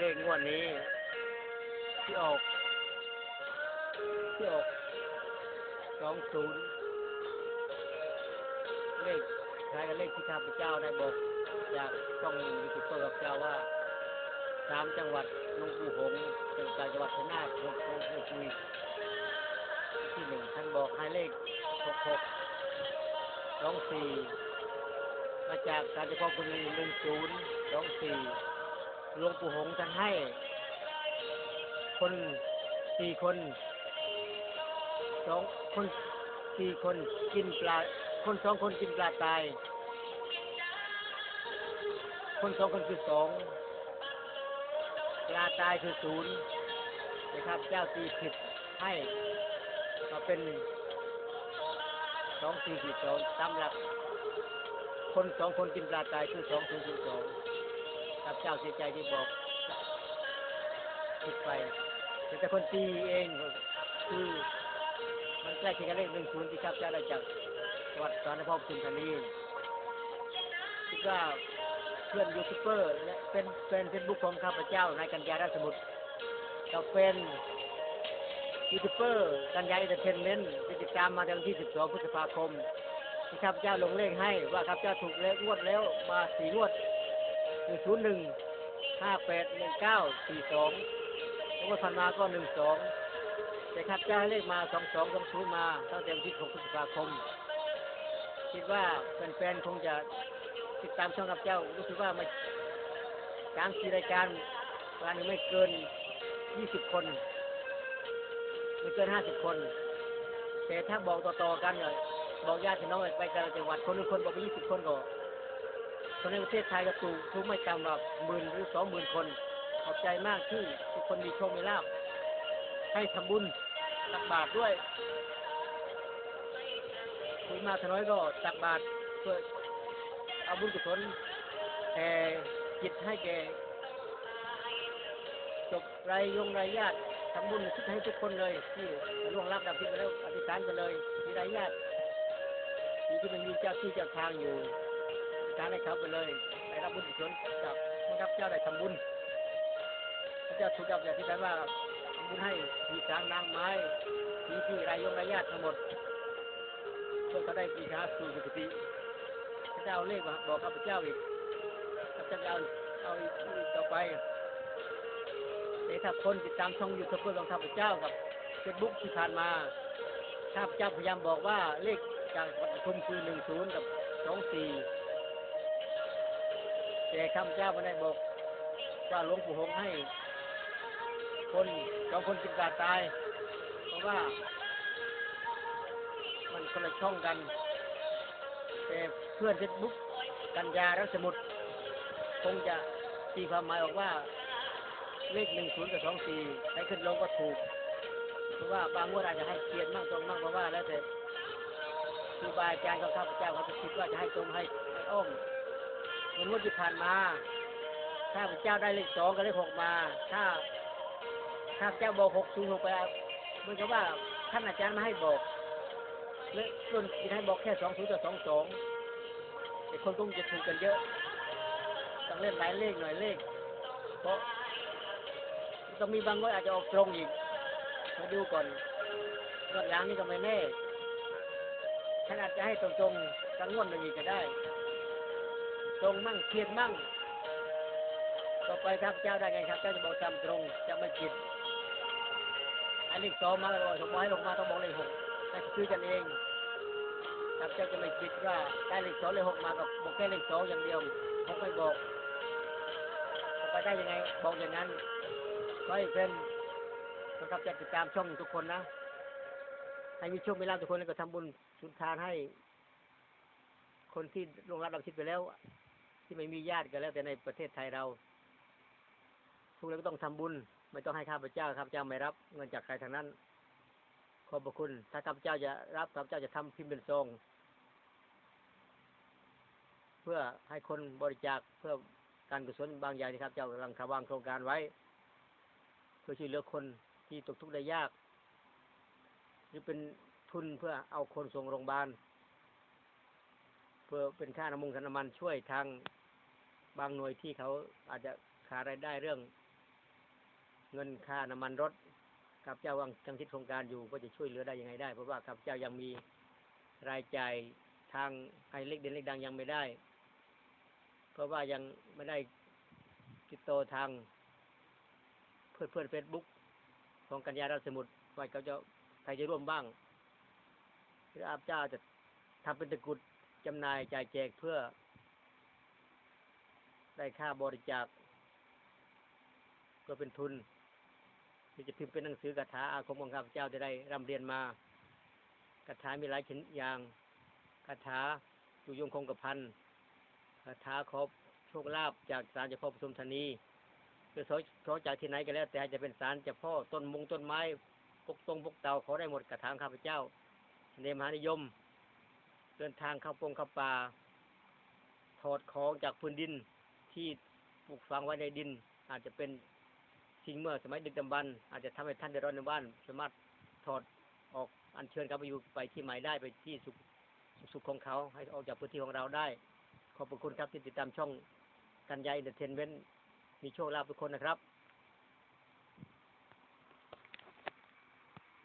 เลขงวดนี้ ที่ออก ที่ออกสองศูนย์เลขคล้ายกับเลขที่ข้าพเจ้าได้บอกจากช่องยูทูบเบอร์กับเจ้าว่าสามจังหวัดลวงปู่หงเป็นจากจังหวัดชนาทหลวงปู่หงส์คุยที่หนึ่งท่านบอกให้เลขหกหกสองสี่มาจากการเฉพาะคุณหนึ่งศูนย์สองสี่ หลวงปู่หงส์ท่านให้ คนสี่คนสองคนสี่คนกินปลา คนสองคนกินปลาตาย คนสองคนคือสองปลาตายคือศูนย์นะครับ เจ้าตีผิดให้มาเป็นสองสี่สี่สองตามหลักคนสองคนกินปลาตายคือสองศูนย์ศูนย์สอง ครับเจ้าเสียใจที่บอกผิดไปแต่คนตีเองคือมันใกล้เคียงกับเลขหนึ่งศูนย์ที่ครับเจ้าได้จากจังหวัดสารพภูมิธานีคิดว่าเพื่อนยูทูบเบอร์และเป็นเป็นเฟซบุ๊กของข้าพเจ้านายกัญญาราชสมุทรเราเป็นยูทูบเบอร์กัญญาอินเตอร์เทนเมนต์ที่ติดตามมาตั้งที่ 12 พฤษภาคมที่ข้าพเจ้าลงเลขให้ว่าข้าพเจ้าถูกเลขงวดแล้วมาสี่งวด 101 58 19 42แล้วก็พันมาก็หนึ่งสองแต่ครับเจ้าให้เลขมาสองสองสองศูนย์มาตั้งแต่วันที่หกพฤษภาคม คิดว่าแฟนๆคงจะติดตามช่องกับเจ้ารู้สึกว่าม่กางสี่รายการวันนึงไม่เกินยี่สิบคน ไม่เกินห้าสิบคน แต่ถ้าบอกต่อๆกันเลยบอกญาติพี่น้องไปแต่ละจังหวัดคนหนึ่งคนบอกไปยี่สิบคนก็ คนในประเทศไทยก็ถูกถูกไม่ต่ำกว่าหมื่นหรือสองหมื่นคน ขอบใจมากที่ทุกคนมีโชคมีลาภให้ทำบุญตักบาตรด้วยคุณมากน้อยก็ตักบาตรเพื่อเอาบุญกุศลแผ่จิตให้แก่จบไรยงไรญาติทำบุญคิดให้ทุกคนเลย ที่ล่วงรับดับที่ไปแล้วอธิษฐานไปเลยมีไรญาติที่ที่มันมีเจ้าที่เจ้าทางอยู่ อธิษฐานให้เขาไปเลยได้รับบุญกุศลจากพระเจ้าได้ทำบุญพระเจ้าถูกจับอย่างที่แปลว่าทำบุญให้มีสางนางไม้มีที่รายยงรายญาติทั้งหมดเพื่อเขาได้ปีชาสู่สุคติพระเจ้าเลขมาบอกข้าพเจ้าอีกข้าพเจ้าจะเอาเอาอีกต่อไปแต่ถ้าคนติดตามช่องยูทูบเบอร์ของข้าพเจ้ากับเฟซบุ๊กที่ผ่านมาข้าพเจ้าพยายามบอกว่าเลขจากวัดปทุมคือหนึ่งศูนย์กับสองสี่ แต่ข้าพเจ้าไม่ได้บอกว่าหลวงปู่หงให้ คนสองคนกินกาตาย เพราะว่า มันคนละช่องกัน แต่เพื่อนเฟซบุ๊กกัญญารัสมุดคงจะตีความหมายออกว่าเลขหนึ่งศูนย์กับสองสี่ใครขึ้นลงก็ถูก เพราะว่าบางงวดอาจจะให้เกียรติมั่งตรงมั่งเพราะว่าแล้วแต่ครูบาอาจารย์ของข้าพเจ้าเขาจะคิดว่าจะให้ตรงให้ให้อ้อม เหมือนงวดที่ผ่านมา ถ้าพระเจ้าได้เลขสองกับเลขหกมา ถ้า ถ้าพระเจ้าบอกหกศูนย์หกไปเหมือนกับว่าท่านอาจารย์มาให้บอกเลขต้นที่ให้บอกแค่สองศูนย์กับสองสองแต่คนคงจะถูกกันเยอะต้องเล่นหลายเลขหน่อยเลข เพราะต้องมีบางงวดอาจจะออกตรงอีกมาดูก่อนงวดหลังนี่ก็ไม่แน่ท่านอาจจะให้ตรงๆทั้งงวดหนึ่งอีกก็ได้ ตรงมั่งเทียนมั่ง ต่อไปครับเจ้าได้ไงครับเจ้าจะบอกตามตรงจะไม่ผิดอันเลขสองมาแล้วสมมติให้ลงมาต้องบอกเลขหกแต่คือกันเองครับเจ้าจะไม่ผิดว่าได้เลขสองเลขหกมากับบอกแค่เลขสองอย่างเดียวหกไม่บอกต่อไปได้ยังไงบอกอย่างนั้นก็ให้เป็นนะครับจะติดตามช่องทุกคนนะให้มีโชคมีลาทุกคนแล้วก็ทำบุญสุนทานให้คนที่ลงรับรับชิดไปแล้ว ที่ไม่มีญาติกันแล้วแต่ในประเทศไทยเราทุกแล้วก็ต้องทำบุญ ไม่ต้องให้ข้าพเจ้าข้าพเจ้าไม่รับเงินจากใครทางนั้น ขอบพระคุณ ถ้าข้าพเจ้าจะรับข้าพเจ้าจะทำพิมพ์เป็นซองเพื่อให้คนบริจาคเพื่อการกุศลบางอย่างที่ข้าพเจ้ากำลังวางโครงการไว้ เพื่อช่วยเหลือคนที่ตกทุกข์ได้ยาก หรือเป็นทุนเพื่อเอาคนส่งโรงพยาบาล เพื่อเป็นค่าน้ำมันค่าน้ำมันช่วยทางบางหน่วยที่เขาอาจจะขาดรายได้เรื่อง เงินค่าน้ำมันรถข้าพเจ้าวังจังคิดโครงการอยู่ก็จะช่วยเหลือได้ยังไงได้ เพราะว่าข้าพเจ้ายังมีรายจ่ายทางไอเล็กเด่นเล็กดังยังไม่ได้ เพราะว่ายังไม่ได้ติดต่อทางเพื่อนเพื่อนเฟซบุ๊กของกัญญาราสมุทรว่าเขาจะใครจะร่วมบ้างหรืออาพเจ้าจะทำเป็นตะกรุด จำหน่ายจ่ายแจกเพื่อ ได้ค่าบริจาคเพื่อเป็นทุนที่จะพิมพ์เป็นหนังสือกถาอาคมของข้าพเจ้าจะได้ร่ำเรียนมากถามีหลายชนิดอย่างคาถาอยู่ยงคงกระพันคาถาขอโชคลาภจากศาลเจ้าพ่อปทุมธานีหรือขอขอจากที่ไหนก็แล้ว แต่จะเป็นศาลเจ้าพ่อต้นมงต้นไม้ปกตรงปกเตาขอได้หมดกระถางข้าพเจ้าในมหานิยม เดินทางเข้าปงเข้าป่า ถอดของจากพื้นดินที่ปลูกฝังไว้ในดิน อาจจะเป็นสิ่งเมื่อสมัยดึกดำบรรพ์อาจจะทำให้ท่านเดือดร้อนในบ้าน สามารถถอดออกอัญเชิญกลับไปอยู่ไปที่ใหม่ได้ไปที่สุขสุขของเขา ให้ออกจากพื้นที่ของเราได้ ขอบพระคุณครับที่ติดตามช่องกันยาอินเตอร์เทนเมนต์มีโชคลาภทุกคนนะครับ